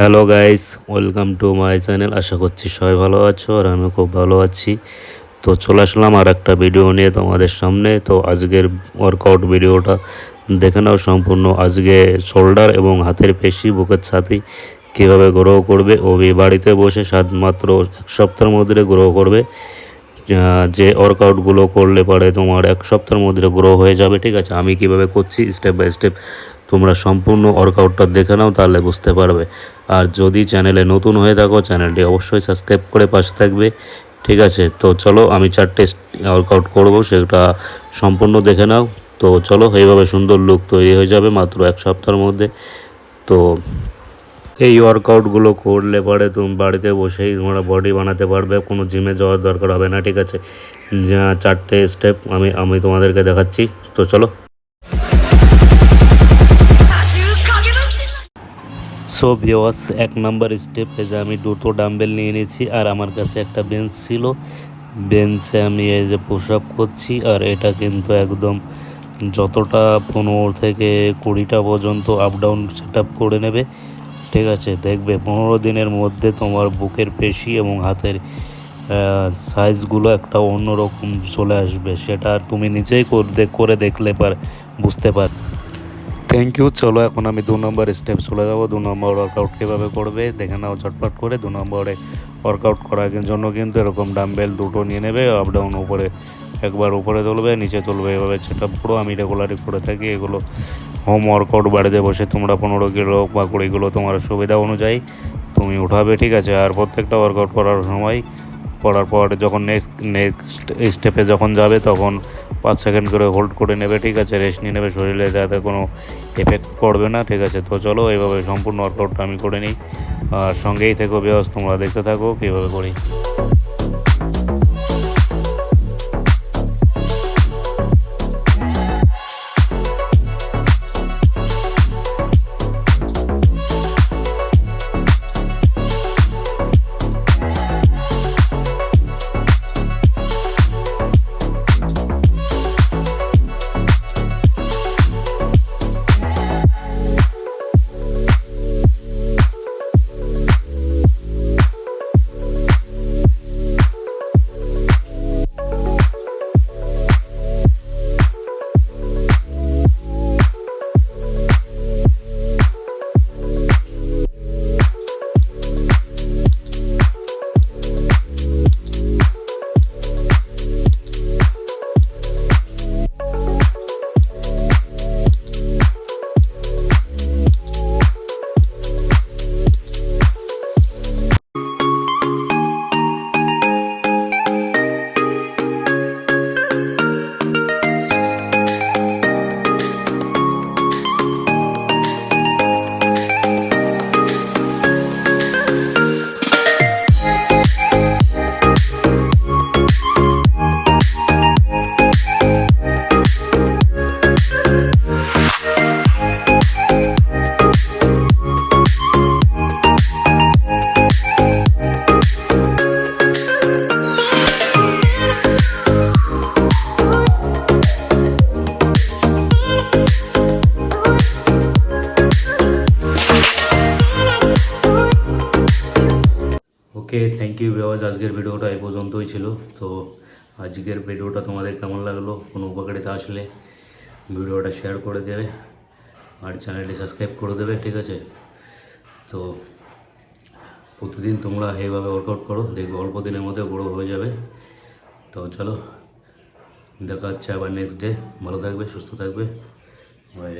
Hello guys welcome to my channel আশা করছি সবাই ভালো আছো আর আমি খুব ভালো আছি। তো চলে আসলাম আর একটা ভিডিও নিয়ে তোমাদের সামনে। তো আজকের ওয়ার্কআউট ভিডিওটা দেখে নাও সম্পূর্ণ। আজকে শোল্ডার এবং হাতের পেশি, বুকের ছাতি কীভাবে গ্রো করবে? ও বাড়িতে বসে সাত মাত্র এক সপ্তাহের মধ্যে গ্রো করবে। যে ওয়ার্কআউটগুলো করলে পরে তোমার এক সপ্তাহের মধ্যে গ্রো হয়ে যাবে, ঠিক আছে? আমি কীভাবে করছি? স্টেপ বাই স্টেপ তোমরা সম্পূর্ণ ওয়ার্কআউটটা দেখে নাও, তাহলে বুঝতে পারবে। আর যদি চ্যানেলে নতুন হয়ে থাকো চ্যানেলটি অবশ্যই সাবস্ক্রাইব করে পাশে থাকবে। ঠিক আছে? তো চলো, আমি চারটে ওয়ার্কআউট করব, সেটা সম্পূর্ণ দেখে নাও। তো চলো, এইভাবে সুন্দর লুক তৈরি হয়ে যাবে মাত্র এক সপ্তাহের মধ্যে। তো এই ওয়ার্কআউটগুলো করলে পরে তুমি বাড়িতে বসেই তোমরা বডি বানাতে পারবে, কোনো জিমে যাওয়ার দরকার হবে না, ঠিক আছে? চারটে স্টেপ আমি আমি তোমাদেরকে দেখাচ্ছি। তো চলো। সো ভিওয়াস এক নাম্বার স্টেপে যে আমি দুটো ডাম্বেল নিয়ে নিয়েছি, আর আমার কাছে একটা বেঞ্চ ছিল। বেঞ্চে আমি এই যে পুশ আপ করছি, আর এটা কিন্তু একদম যতটা পনেরো থেকে কুড়িটা পর্যন্ত আপ ডাউন সেট করে নেবে। ঠিক আছে, দেখবে পনেরো দিনের মধ্যে তোমার বুকের পেশি এবং হাতের সাইজগুলো একটা অন্যরকম চলে আসবে। সেটা তুমি নিজেই করে দেখলে পার, বুঝতে পার থ্যাংক ইউ চলো, এখন আমি দু নম্বর স্টেপ চলে যাব। দু নম্বর ওয়ার্কআউট কীভাবে করবে, দেখে নাও চটপট করে। দু নম্বরে ওয়ার্কআউট করার জন্য কিন্তু এরকম ডাম্বেল দুটো নিয়ে নেবে আপ ডাউন উপরে একবার উপরে তুলবে, নিচে তুলবে। এভাবে সেটা পুরো আমি রেগুলারই করে থাকি। এগুলো হোম ওয়ার্কআউট বাড়িতে বসে তোমরা পনেরো কিলো বা কুড়ি কিলো তোমার সুবিধা অনুযায়ী তুমি উঠাবে, ঠিক আছে? আর প্রত্যেকটা ওয়ার্কআউট করার সময় করার পর যখন নেক্সট নেক্সট স্টেপে যখন যাবে, তখন পাঁচ সেকেন্ড করে হোল্ড করে নেবে, ঠিক আছে? রেস্ট নিয়ে নেবে, শরীরে যাতে কোনো এফেক্ট পড়বে না, ঠিক আছে? তো চলো, এইভাবে সম্পূর্ণ ওয়ার্কআউটটা আমি করে নিই। আর সঙ্গেই থেকো বেহস তোমরা দেখতে থাকো কীভাবে করি। ওকে থ্যাংক ইউ বেওয়াজ আজকের ভিডিওটা এই পর্যন্তই ছিল। তো আজকের ভিডিওটা তোমাদের কেমন লাগল? কোনো উপকারিতা আসলে ভিডিওটা শেয়ার করে দেবে আর চ্যানেলটি সাবস্ক্রাইব করে দেবে, ঠিক আছে? তো প্রতিদিন তোমরা এইভাবে ওয়ার্কআউট করো, দেখবে অল্প দিনের মধ্যে বড়ো হয়ে যাবে। তো চলো, দেখা হচ্ছে আবার নেক্সট ডে ভালো থাকবে, সুস্থ থাকবে। বাই